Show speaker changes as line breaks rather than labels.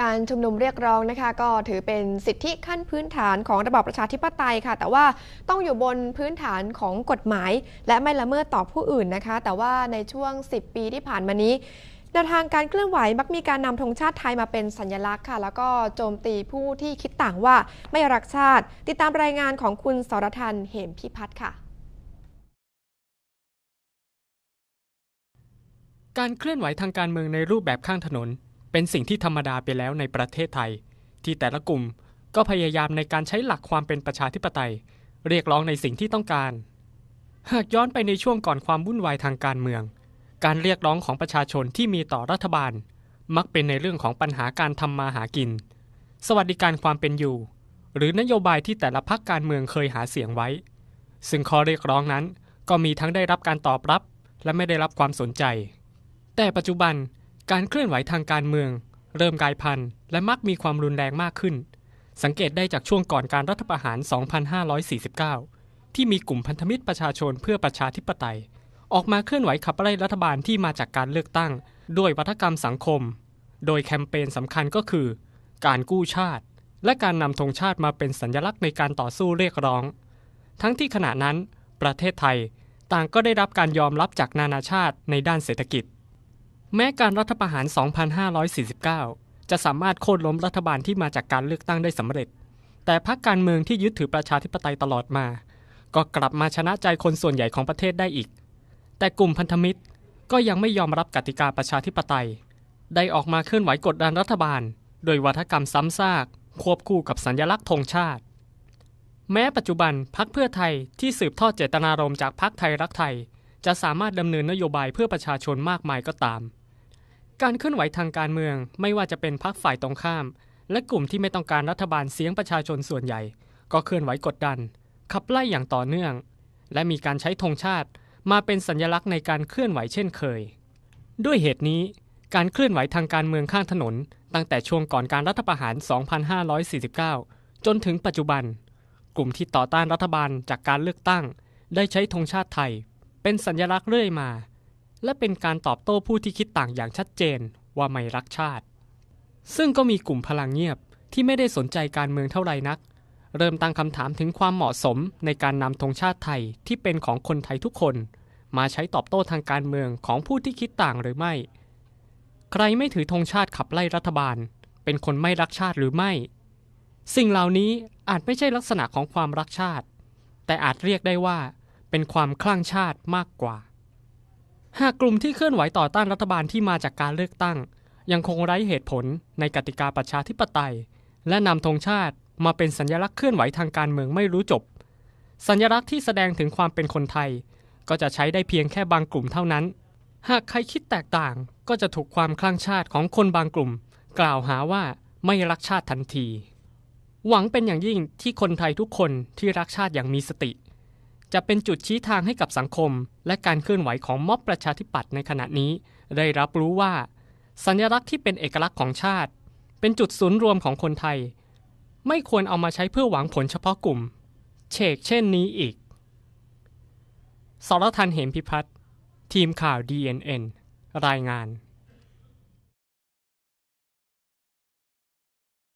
การชุมนุมเรียกร้องนะคะก็ถือเป็นสิทธิขั้นพื้นฐานของระบอบประชาธิปไตยค่ะ แต่ว่าต้องอยู่บนพื้นฐานของกฎหมาย และไม่ละเมิดต่อผู้อื่นนะคะ แต่ว่าในช่วง 10 ปีที่ผ่านมานี้แนวทางการเคลื่อนไหวมักมีการนำธงชาติไทยมาเป็นสัญลักษณ์ค่ะ แล้วก็โจมตีผู้ที่คิดต่างว่าไม่รักชาติ ติดตามรายงานของคุณสรทันเหมพิพัฒน์ค่ะ
การเคลื่อนไหวทางการเมืองในรูปแบบข้างถนน เป็นสิ่งที่ธรรมดาไปแล้วในประเทศไทย ที่แต่ละกลุ่มก็พยายามในการใช้หลักความเป็นประชาธิปไตย เรียกร้องในสิ่งที่ต้องการ หากย้อนไปในช่วงก่อนความวุ่นวายทางการเมือง การเรียกร้องของประชาชนที่มีต่อรัฐบาล มักเป็นในเรื่องของปัญหาการทำมาหากิน สวัสดิการความเป็นอยู่ หรือนโยบายที่แต่ละพรรคการเมืองเคยหาเสียงไว้ ซึ่งข้อเรียกร้องนั้นก็มีทั้งได้รับการตอบรับ และไม่ได้รับความสนใจ แต่ปัจจุบัน การเคลื่อนไหวทางการเมือง เริ่มกลายพันธุ์และมักมีความรุนแรงมากขึ้น สังเกตได้จากช่วงก่อนการรัฐประหาร 2549 ที่มีกลุ่มพันธมิตรประชาชนเพื่อประชาธิปไตย ออกมาเคลื่อนไหวขับไล่รัฐบาลที่มาจากการเลือกตั้ง ด้วยวัฒกรรมสังคม โดยแคมเปญสำคัญก็คือ การกู้ชาติ และการนำธงชาติมาเป็นสัญลักษณ์ในการต่อสู้เรียกร้อง ทั้งที่ขณะนั้น ประเทศไทย ต่างก็ได้รับการยอมรับจากนานาชาติในด้านเศรษฐกิจ แม้การรัฐประหาร 2549 จะสามารถโค่นล้มรัฐบาลที่มาจากการเลือกตั้งได้สำเร็จ แต่พรรคการเมืองที่ยึดถือประชาธิปไตยตลอดมา ก็กลับมาชนะใจคนส่วนใหญ่ของประเทศได้อีก แต่กลุ่มพันธมิตรก็ยังไม่ยอมรับกติกาประชาธิปไตย ได้ออกมาเคลื่อนไหวกดดันรัฐบาล โดยวัฒกรรมซ้ำซาก ควบคู่กับสัญลักษณ์ธงชาติ แม้ปัจจุบันพรรคเพื่อไทยที่สืบทอดเจตนารมณ์จากพรรคไทยรักไทย จะสามารถดำเนินนโยบายเพื่อประชาชนมากมายก็ตาม การเคลื่อนไหวทางการเมืองไม่ว่าจะเป็นพรรคฝ่ายตรงข้าม และกลุ่มที่ไม่ต้องการรัฐบาลเสียงประชาชนส่วนใหญ่ ก็เคลื่อนไหวกดดัน ขับไล่อย่างต่อเนื่อง และมีการใช้ธงชาติมาเป็นสัญลักษณ์ในการเคลื่อนไหวเช่นเคย ด้วยเหตุนี้ การเคลื่อนไหวทางการเมืองข้างถนน ตั้งแต่ช่วงก่อนการรัฐประหาร 2549 จนถึงปัจจุบัน กลุ่มที่ต่อต้านรัฐบาลจากการเลือกตั้ง ได้ใช้ธงชาติไทย เป็นสัญลักษณ์เรื่อยมา และเป็นการตอบโต้ผู้ที่คิดต่างอย่างชัดเจนว่าไม่รักชาติ ซึ่งก็มีกลุ่มพลังเงียบที่ไม่ได้สนใจการเมืองเท่าไหร่นัก เริ่มตั้งคำถามถึงความเหมาะสมในการนำธงชาติไทยที่เป็นของคนไทยทุกคน มาใช้ตอบโต้ทางการเมืองของผู้ที่คิดต่างหรือไม่ ใครไม่ถือธงชาติขับไล่รัฐบาล เป็นคนไม่รักชาติหรือไม่ สิ่งเหล่านี้อาจไม่ใช่ลักษณะของความรักชาติ แต่อาจเรียกได้ว่า เป็นความคลั่งชาติมากกว่า หากกลุ่มที่เคลื่อนไหวต่อต้านรัฐบาลที่มาจากการเลือกตั้ง ยังคงไร้เหตุผลในกติกาประชาธิปไตย และนำธงชาติมาเป็นสัญลักษณ์เคลื่อนไหวทางการเมืองไม่รู้จบ สัญลักษณ์ที่แสดงถึงความเป็นคนไทย ก็จะใช้ได้เพียงแค่บางกลุ่มเท่านั้น หากใครคิดแตกต่างก็จะถูกความคลั่งชาติของคนบางกลุ่ม กล่าวหาว่าไม่รักชาติทันที หวังเป็นอย่างยิ่งที่คนไทยทุกคนที่รักชาติอย่างมีสติ จะเป็นจุดชี้ทางให้กับสังคม และการเคลื่อนไหวของม็อบประชาธิปัตย์ในขณะนี้ ได้รับรู้ว่า สัญลักษณ์ที่เป็นเอกลักษณ์ของชาติ เป็นจุดศูนย์รวมของคนไทย ไม่ควรเอามาใช้เพื่อหวังผลเฉพาะกลุ่ม เชกเช่นนี้อีก สรทันเหมพิพัฒน์ทีมข่าว DNN รายงาน